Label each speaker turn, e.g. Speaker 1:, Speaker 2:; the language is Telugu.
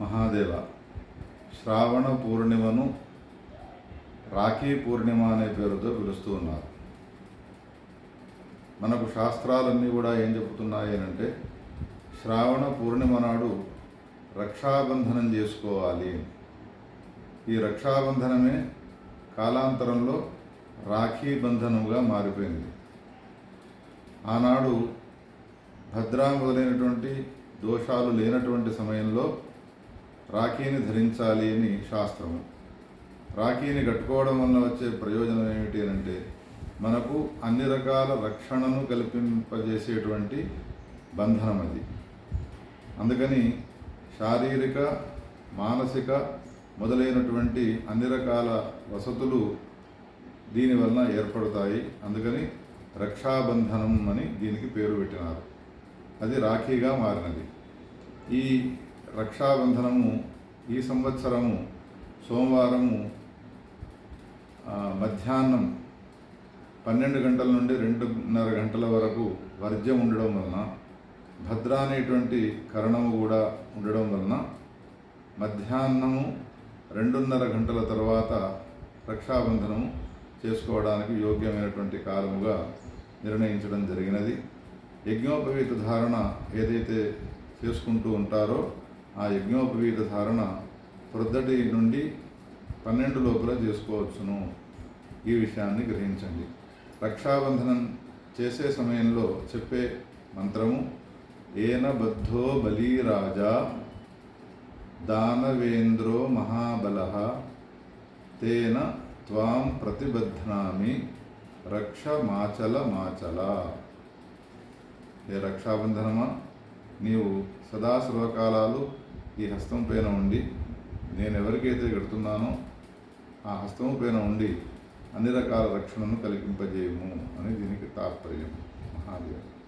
Speaker 1: మహాదేవ శ్రావణ పూర్ణిమను రాఖీ పూర్ణిమ అనే పేరుతో పిలుస్తూ ఉన్నారు. మనకు శాస్త్రాలన్నీ కూడా ఏం చెబుతున్నాయి అంటే శ్రావణ పూర్ణిమ నాడు రక్షాబంధనం చేసుకోవాలి. ఈ రక్షాబంధనమే కాలాంతరంలో రాఖీ బంధనముగా మారిపోయింది. ఆనాడు భద్రా మొదలైనటువంటి దోషాలు లేనటువంటి సమయంలో రాఖీని ధరించాలి అని శాస్త్రము. రాఖీని కట్టుకోవడం వల్ల వచ్చే ప్రయోజనం ఏమిటి అని అంటే మనకు అన్ని రకాల రక్షణను కల్పింపజేసేటువంటి బంధనం అది. అందుకని శారీరక మానసిక మొదలైనటువంటి అన్ని రకాల వసతులు దీనివలన ఏర్పడతాయి. అందుకని రక్షాబంధనం అని దీనికి పేరు పెట్టినారు. అది రాఖీగా మారినది. ఈ రక్షాబంధనము ఈ సంవత్సరము సోమవారము మధ్యాహ్నం పన్నెండు గంటల నుండి రెండున్నర గంటల వరకు వర్జ్యం ఉండడం వలన భద్ర అనేటువంటి కరణము కూడా ఉండడం వలన మధ్యాహ్నము రెండున్నర గంటల తర్వాత రక్షాబంధనము చేసుకోవడానికి యోగ్యమైనటువంటి కాలముగా నిర్ణయించడం జరిగినది. యజ్ఞోపవీత ధారణ ఏదైతే చేసుకుంటూ ఉంటారో ఆ యజ్ఞోపవీత ధారణ ప్రొద్దటి నుండి పన్నెండు లోపల చేసుకోవచ్చును. ఈ విషయాన్ని గ్రహించండి. రక్షాబంధనం చేసే సమయంలో చెప్పే మంత్రము ఏన బద్ధో బలీరాజా దానవేంద్రో మహాబల తేన త్వాం ప్రతిబధ్నామి రక్ష మాచల మాచల. ఏ రక్షాబంధనమా? నీవు సదా సర్వకాలాలు ఈ హస్తం పైన ఉండి నేను ఎవరికైతే కడుతున్నానో ఆ హస్తము పైన ఉండి అన్ని రకాల రక్షణను కల్పింపజేయము అని దీనికి తాత్పర్యం. మహాదేవ్.